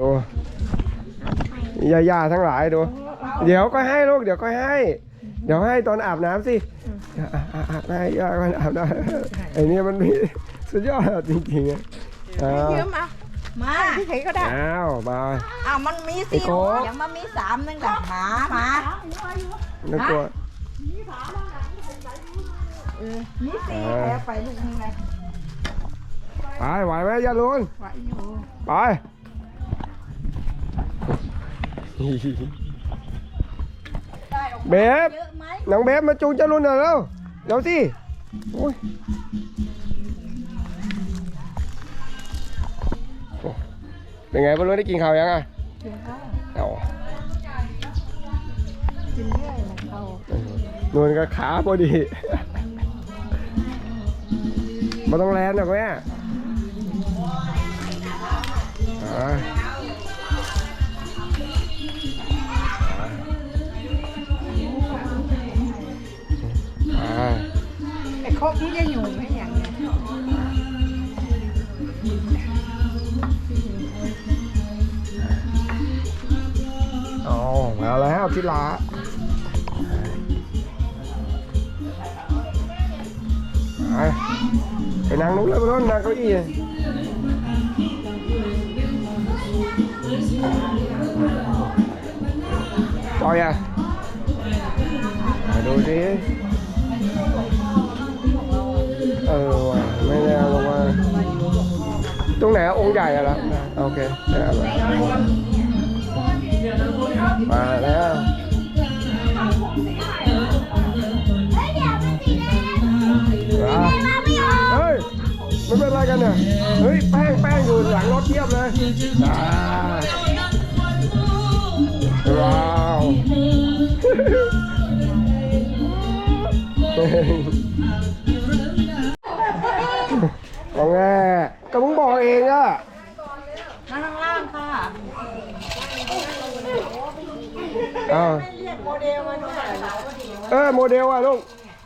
ดูยาย่าทั้งหลายดู เดี๋ยวก็ให้ลูกเดี๋ยวก็ให้ เดี๋ยวให้ตอนอาบน้ำสิอะอะอะอะให้ย่าก่อนอาบน้ำไอ้นี่มันมีสุดยอดจริงๆอะอ้าวยืมมามาที่ไหนก็ได้อ้าวมาอ้าวมันมีไอ้สี่โค้กอย่างมันมีสามนึงแบบหมาหมานึกตัวเออมีสี่เออแล้วไปลูกนึงเลยไปไหวไหมยาลุนไหวอยู่ไป ได้ออกเบฟ เยอะไหมน้องเบฟมาจูงจ้าลุนหน่อยเร็วเร็วสิโอ้ยโอ้เป็นไงบอลลูนได้กินข้าวยังอะกินข้าวเอากินเรื่อยนะเขานวลกับขาพอดีมาต้องแลนหรอกแม่อ่า ไอ้โคกนี่จะอยู่ไหมอย่างเนี้ยอ๋อมาแล้วที่ลาไปนั่งนู้นเลยบนนู้นนั่งเก้าอี้จอยอะมาดูสิ ตรงไหนอะองค์ใหญ่อะล่ะโอเคได้แล้วมาแล้วอะเฮ้ยไม่เป็นไรกันเนี่ยเฮ้ยแป้งแป้งอยู่หลังรถเทียบเลยอ่าว้าว อ้าวเรียกโมเดลมาด้วยเหรอเออโมเดลอะลูก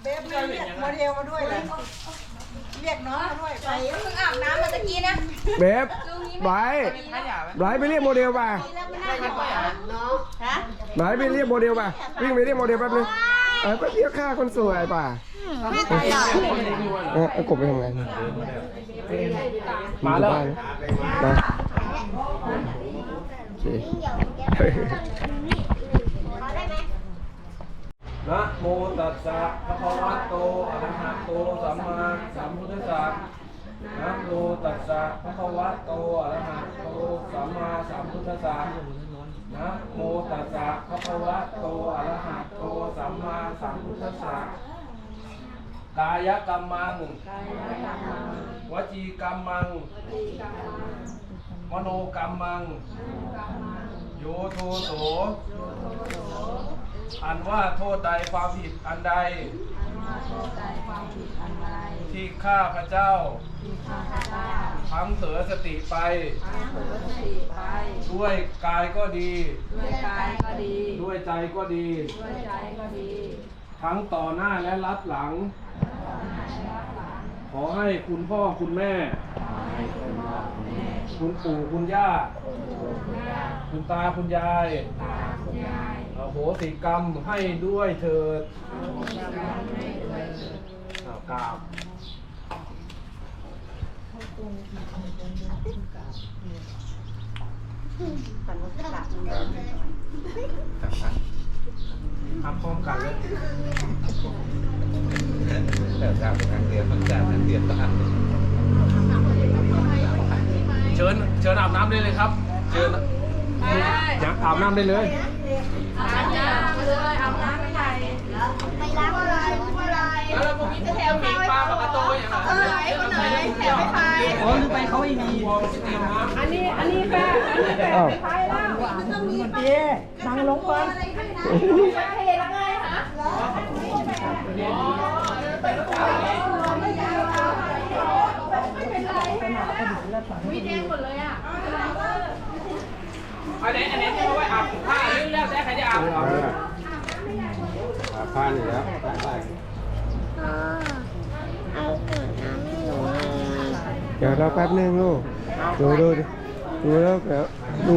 เบฟเรียกโมเดลมาด้วยเลยเรียกน้องมาด้วยไปเพิ่งอาบน้ำมาตะกี้นะเบฟไบรท์ไบรท์ไปเรียกโมเดลป่ะฮะไบรท์ไปเรียกโมเดลป่ะวิ่งไปเรียกโมเดลแป๊บนึงเออไปเรียกค่าคนสวยป่ะไม่ตายเออเอากบไปทำไงมาแล้ว นะโมตัสสะภะคะวะโตอะระหะโตสัมมาสัมพุทธัสสะนะโมตัสสะภะคะวะโตอะระหะโตสัมมาสัมพุทธัสสะนะโมตัสสะภะคะวะโตอะระหะโตสัมมาสัมพุทธัสสะกายกรรมังวจีกรรมังม โนกรรมัง โยโทโส อันว่าโทษใดความผิดอันใด ที่ข้าพระเจ้า พังเผลอสติไป ด้วยกายก็ดีด้วยกายก็ดีด้วยใจก็ดี ด้วยใจก็ดี ทั้งต่อหน้าและรับหลัง ขอให้คุณพ่อคุณแม่ คุณปู่คุณย่า คุณตาคุณยายอโหสิกรรมให้ด้วยเถิดอากราบทำพร้อมกันเลยแต่จากทางเรียนมันจากทางเรียนบ้าน เชิญเชิญอาบน้ำได้เลยครับ เชิญอยากอาบน้ำได้เลยแล้วพวกนี้จะแถวมีปลาปลากระโตอย่างไรเออไอ้คนไหนแถวไม่พายอ๋อลืมไปเขาไม่มีวอลสติลนะอันนี้อันนี้แป้อันนี้แป้อ้าวไม่พายแล้วมันต้องมีป้านั่งลงก่อนเห็นแล้วไงคะ อันไหนอันไหนที่เขาไว้อาบผ้าเรื่องแล้วแต่ใครจะอาบเอาเลยอาบผ้าอยู่แล้วเดี๋ยวเราแป๊บนึงลูกดูดูดิดูแล้วเดี๋ยวดู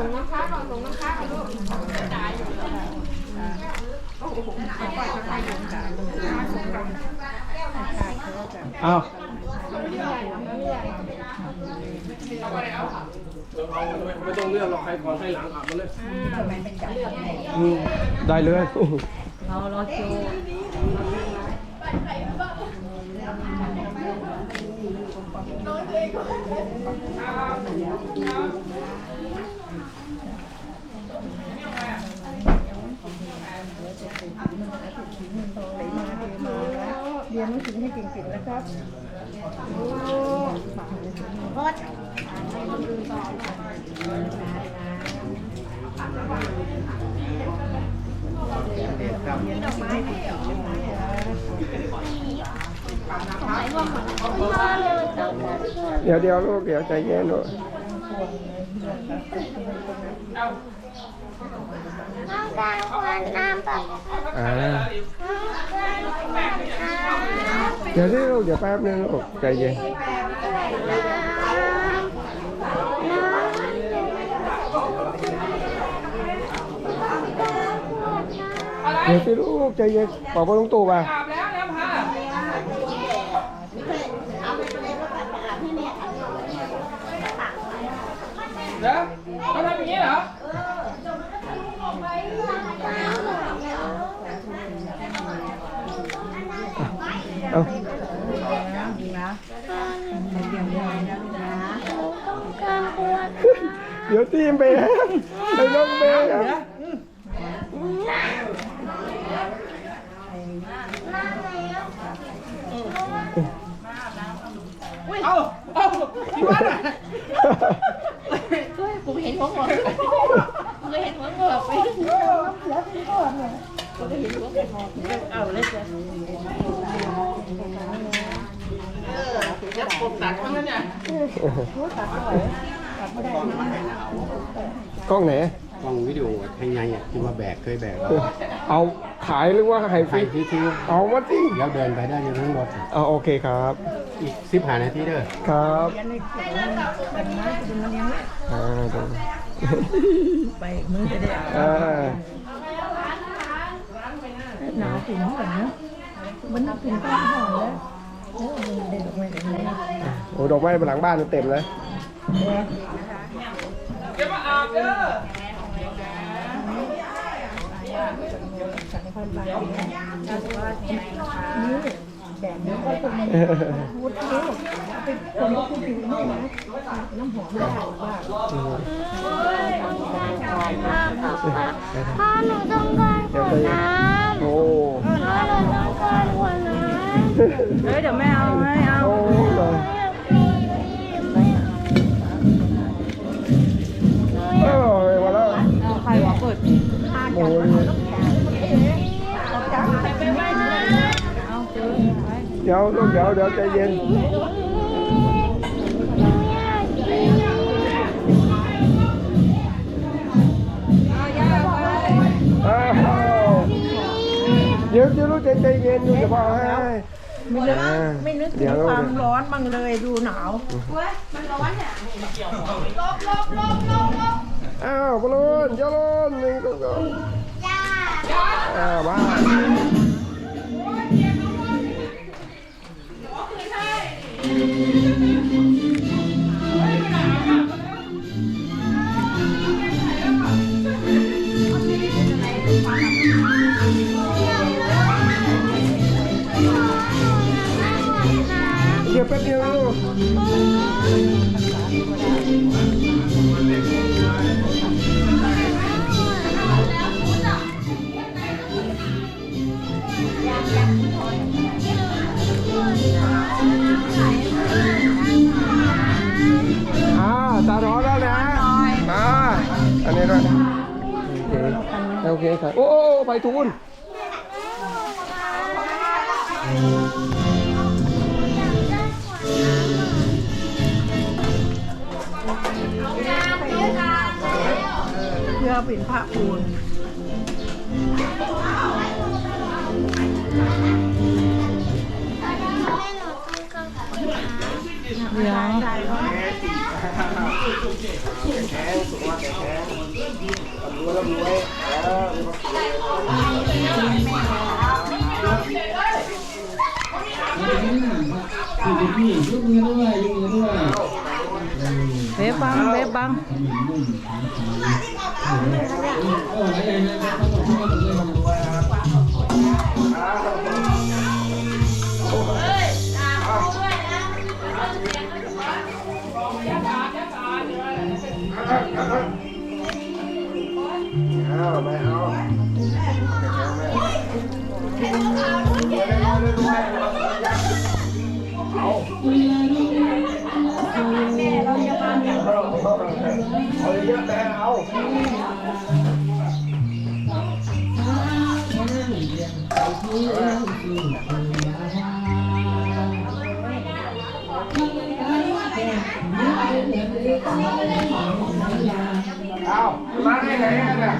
ส่งน้ำค้าก่อนส่งน้ำค้าก่อนลูกเอาไม่ต้องเลือกหรอกใครก่อนใครหลังอาบมาเลยอืมได้เลยเรียนหนังสือให้เก่งๆนะครับเดี๋ยวเดี๋ยวลูกเดี๋ยวใจเย็นหน่อยอ่า เดี๋ยวที่ลูกเดี๋ยวแป๊บนึงลูกใจเย็นเดี๋ยวที่ลูกใจเย็นบอกว่าลุงตู่ป่ะ อาบแล้วแล้วพาเดี๋ยวเขาทำอย่างนี้เหรอ เอา ดีนะ เดี๋ยวตีมไปแล้วไอ้น้องเมย์ครับเอาเอาที่บ้านอะกูเห็นหัวงอกกูเห็นหัวงอกไปเอาเลยจ้ะจะกดตัดมันแล้วเนี่ย กล้องไหน กล้องวิดีโอให้ไงอะที่ว่าแบกเคยแบกแล้วเอาขายหรือว่าให้ฟไปรีที่ที่เอามาสิแล้วเดินไปได้ในทั้งรถเอาโอเคครับ อีกสิบหานาทีเด้อครับยันในขวดกันไม้คุณมันยังอ่าดูไปมือจะได้อ่าหนาวถึงเหมือนนะมันถึงก้นห่อแล้วโอ้เด็กออกมาจากไหนโอ้ดอกไม้หลังบ้านเต็มเลย เดี๋ยวมาอาบเด้อนี่แบบนี้ก็เป็นพูดเที่ยวเอาไปคนก็คือผิวนี่นะน้ำหอมไม่ได้ว่าพ่อหนูต้องการขวดน้ำโอ้พ่อหนูต้องการขวดน้ำเฮ้ยเดี๋ยวแม่เอาให้ ดี๋ยวลูกเดี๋ยวเดี๋ยวใจเย็นอ้าวเดี๋ยวเดี๋ยวลูกใจใจเย็นอยู่จะบอกให้ไม่นึกไม่นึกถึเดี๋งยวความร้อนบ้างเลยดูหนาวอ้าวบอลลูนยาลนหนึ่งสองสามอ้าวมา แป๊บเดียวลูก สุขภาพแข็งแรงรวยร่ำรวยเออเบ๊บังเบ๊บังเอา ไม่เอาเอาเยอะแต่เอา เอามาได้ไหนกันเนี่ย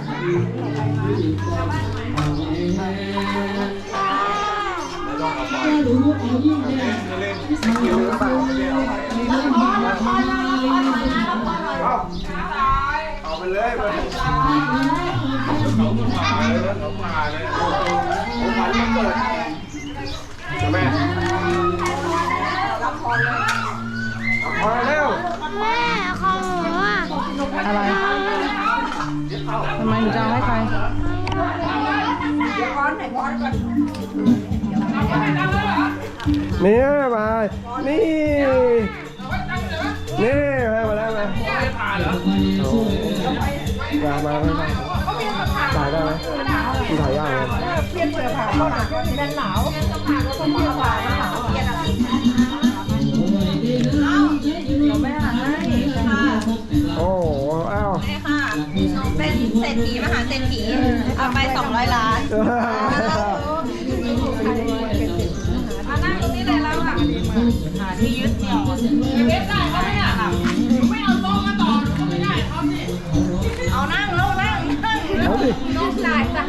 เอาเอาไปเลยไปผมฝันมันเกิดแม่รับพรเลยรับพรเร็ว หนูจะเอาให้ใครเนี่ยมานี่นี่มามาแล้วมามามามาถ่ายได้ไหมคุณถ่ายยากไหมเปลี่ยนเสื้อผ้าเข้าหนาแน่นหนาวต้องเปลี่ยนผ้าหนาวเปลี่ยนอะไร ษฐีมหาเศรษฐีเอาไป 200 ล้านมานั่งตรงนี้เลยแล้วอะหาที่ยึดเหนี่ยวเว็บได้ก็ไม่อยากอะไม่เอาโต๊ะมาต่อก็ไม่ได้ครับนี่เอานั่งลงนั่งนั่งเอาดิน้องจ่ายจ้ะ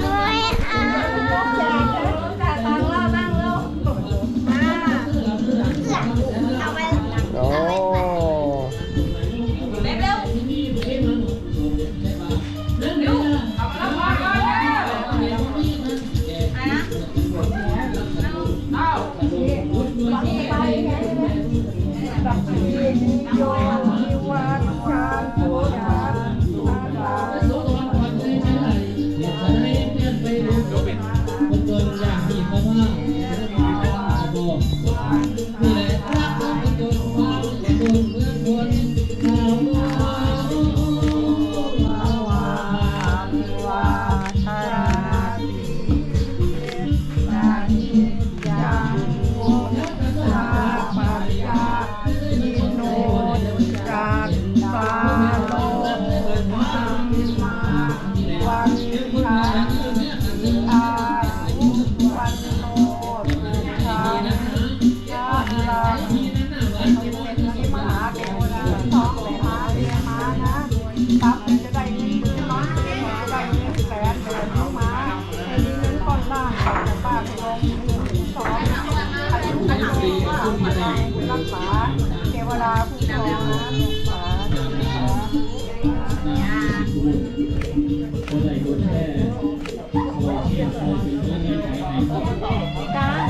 การ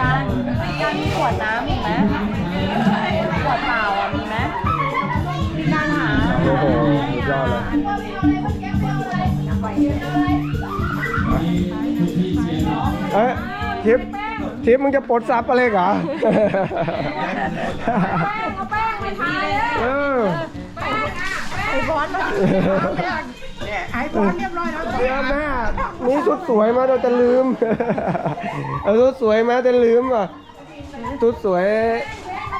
การการมีขวดน้ำอีกไหมขวดเปล่าอะมีไหมมีการหาโอ้โหสุดยอดเลยเอ้ยทิปทิปมึงจะปลดซับอะไรเหรอ อไอ้บอลมาเนี่ยไอ้บอลเรียบร้อยแล้วเดี๋ยวแม่นี่ชุดสวยมาเราจะลืม เอาชุดสวยมาจะลืมอะชุดสวย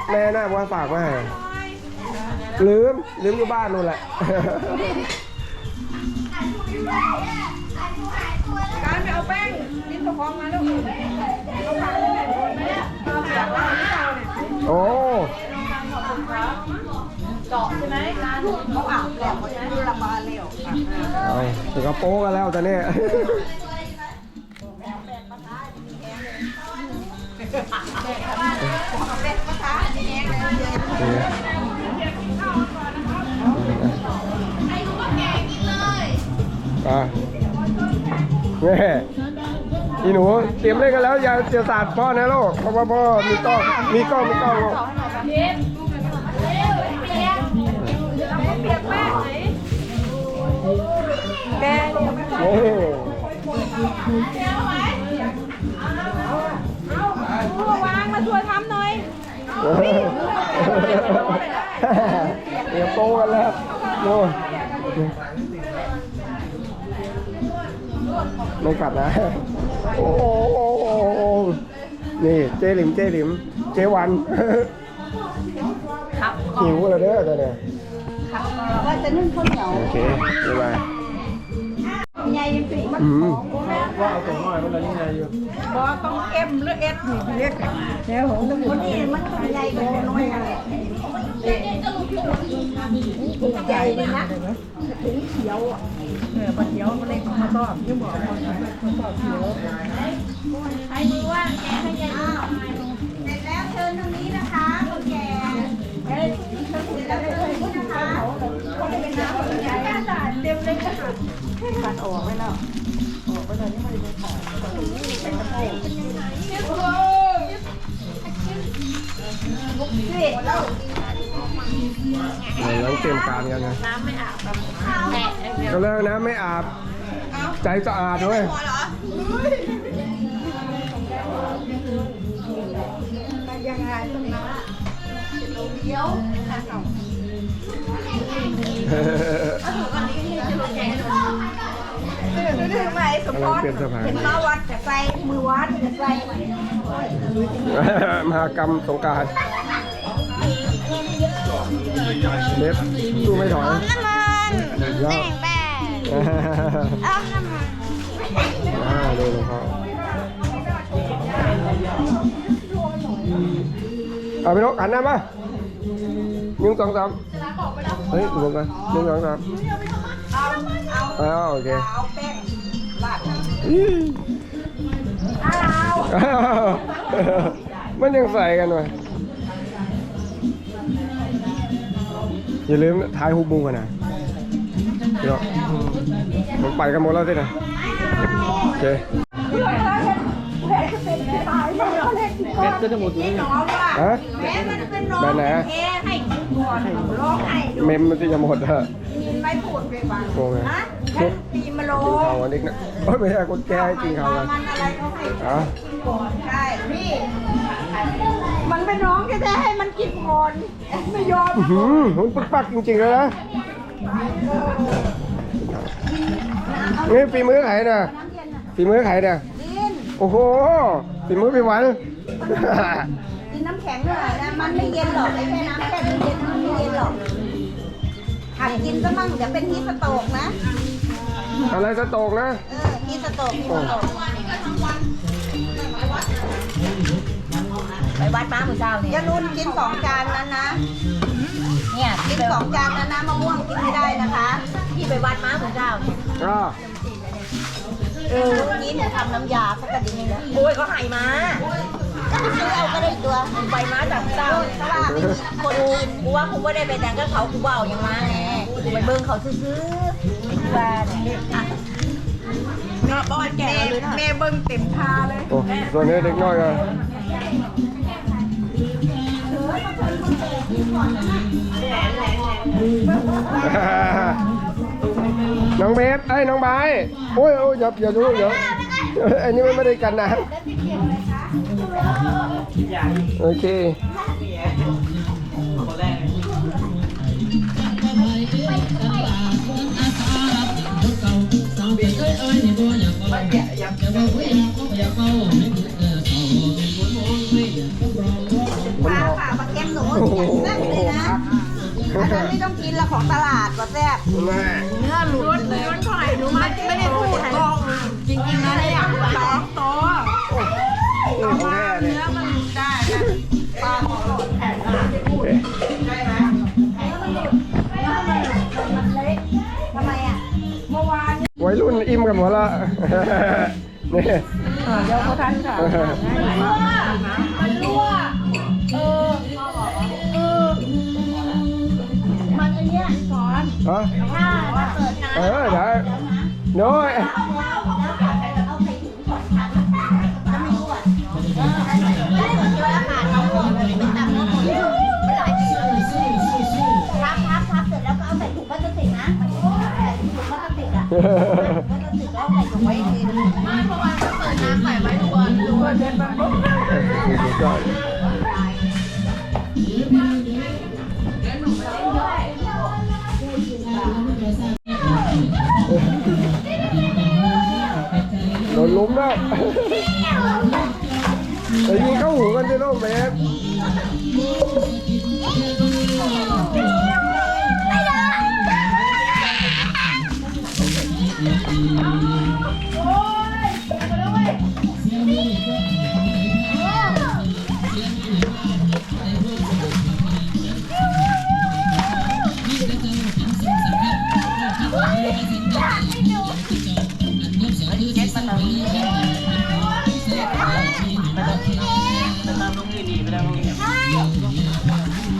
แม่น่าว่าฝากมาให้ลืมลืมอยู่บ้านนู่นแหละการไปเอาแป้งกินตะคองมาแล้วเอาผักไปไหนคนไหมเอาเสียงว่าที่เราเนี่ยโอ้ เจาะใช่ไหมการเขาอาบแล้วเขาจะดูระบายเร็วเอาถึงกระโปรงกันแล้วตอนนี้อะแม่อีหนูเตรียมเล่นกันแล้ว อย่าเสียศาสตร์พ่อนะลูกเพราะว่าพ่อมีกล้องมีกล้องมีกล้องลูก วางมาช่วยทำหน่อยเตรียมโป้กันแล้วโน่ไม่กลับนะ โอ้โหนี่เจหลิมเจหลิม เจวันหิวแล้วเด้อตอนเนี้ยว่าจะนึ่งข้าวเหนียวโอเคบ๊ายบาย ใหญ่ยังปีมันอืมว่าเอาตัวน้อยมันอะไรยังไงอยู่บอต้องเอ็มหรือเอสนี่เรียกแล้วของตะคนนี้มันต้องใหญ่กว่าน้อยอะไรใหญ่เลยนะถึงเขียวอะเอปัดเดียวมันเล็กมาตอบยังบอกคนมาตอบเดียวใครมือว่างแกให้ยายดูหน่อยเสร็จแล้วเชิญตรงนี้นะคะคนแก่เฮ้ยเสร็จแล้วเชิญตรงนี้นะคะคนที่เป็นน้ำคนแก่กระดาเต็มเลยค่ะ ตัดออกไปแล้วออกไปเลยนี่มันจะขาดเป็นตะโพกเราต้องเตรียมการกันนะน้ำไม่อาบก็เลิกนะไม่อาบ ใจสะอาดด้วยยังไงต้องนะดูดิไหมสมกำพ ลังรเตรียมสภาเห็นมาวัดกับใส่มือวัดกับใส่มหากรรมสงกรารเล็บสู้ไม่ถอย น้ำมันแดงแบงเอาน้ำมันอ่าดูหลวงพ่อเอาไปนกหันหน้ามาหนึ่งสองสามเฮ้ยรวมกันหนึ่งสองสามอ้าวโอเค เอาแป้ง ลาดอี้อ้าวมันยังใส่กันวะอย่าลืมถ่ายหุบมุงกันนะพี่น้องผมไปกันหมดแล้วสินะโอเคเม็ดก็จะหมดนี่น้องว่าฮะแม่มันเป็นน้องแบบไหนเทให้ก่อนร้องให้ดูเมมมันจะหมดอะยินไม่พูดไปบ้างโอ้ยฮะฉันตีมาโลกินข้าววันนี้นะ เอ้ยไม่ใช่คนแก่ให้กินข้าวกันมันอะไรเขาให้อะก่อนใช่นี่มันเป็นน้องแท้ๆให้มันกินก่อนไม่ยอมอื้อหือมันปักปักจริงๆเลยนะนี่ฝีมือใครน่ะฝีมือใครน่ะกินโอ้โหฝีมือพี่หวัน กินน้ำแข็งด้วยนะมันไม่เย็นหรอกไอ้แค่น้ำแค่เย็นๆมันไม่เย็นหรอกหัดกินซะมั่งเดี๋ยวเป็นฮีสโตกนะอะไรสโตกนะ เออ ฮีสโตกฮีสโตกไปวัดม้ามือเช้าเนี่ยอย่ารุนกินสองจานนั้นนะ เนี่ยกินสองจานนั้นนะมะม่วงกินไม่ได้นะคะที่ไปวัดม้ามือเช้าเนี่ยอ่าเออวันนี้หนูทำน้ำยาสักกระดิ่งนะโอ้ยเขาใหายมาซื้อเอาก็ได้ตัวไปม้าจากเช้าเพราะว่าไม่มีคนกินกูว่ากูไม่ได้ไปแต่งกับเขากูว่าเอาอย่างมาไงกูไปเบิ่งเขาซื้อๆไอ้ที่ว่าเนี่ยอะ แม่บอลแก่เลยแม่เบิ้งเต็มทาเลยโอ้ส่วนนี้เด็กน้อยกันน้องเบฟไอ้ยน้องไบร์ทโอ้ยโอ้ยอย่าอย่าดูเดี๋ยวอันนี้มันไม่ได้กันนะโอเคป้ อยากากเป็นาปลาปลาแก้มหนูอย่างนั้นเลยนะอันนั้นไม่ต้องกินละของตลาดก็แซ่บเนื้อหลุดเลยนเท่าไหร่หนูไม่ได้พูดตรงจริงๆนะเนี่ยสองตัว กันหมดละนี่อ่าเดี๋ยวเขาทันค่ะมันรั่วเออเออมันจะเนี่ยสอนฮะถ้าถ้าเปิดน้ำเออได้น้อยแล้วแล้วใส่เอาใส่ถุงสองชั้นจะไม่รั่วเอออันนี้ไม่ได้เหมือนที่ว่าอาหารเราหมดเลยเป็นตำน้ำหมดไม่หลายชิ้นเลยพับพับพับเสร็จแล้วก็เอาใส่ถุงพลาสติกนะใส่ถุงพลาสติกอะ โดนล้มได้แต่ยิงเข้าหูกันจะต้องเบส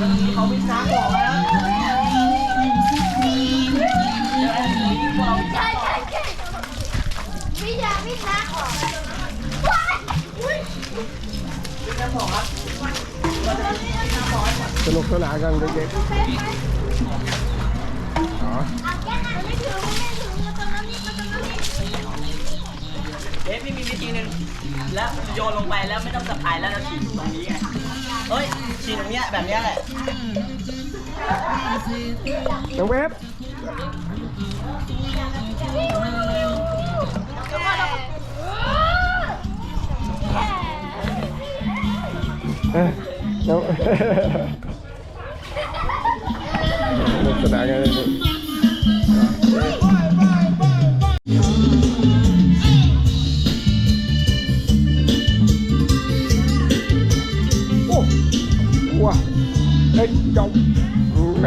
ใช่ใช่ใช่วิยาวิทาอกว้ายอุ้ยสนุกสนานกันเด็กๆอ๋อเอาแก้หน้าไม่ถึงไม่ถึงมาตรงนั้นนี่มาตรงนั้นนี่เอ๊ะพี่มีวิธีหนึ่งแล้วโยนลงไปแล้วไม่ต้องสะพายแล้วเราฉีดตรงนี้ไง เฮ้ยฉีดตรงเนี้ยแบบเนี้ยแหละน้องเวฟเอ้ยน้องสนุกสนานกันเด็ก แ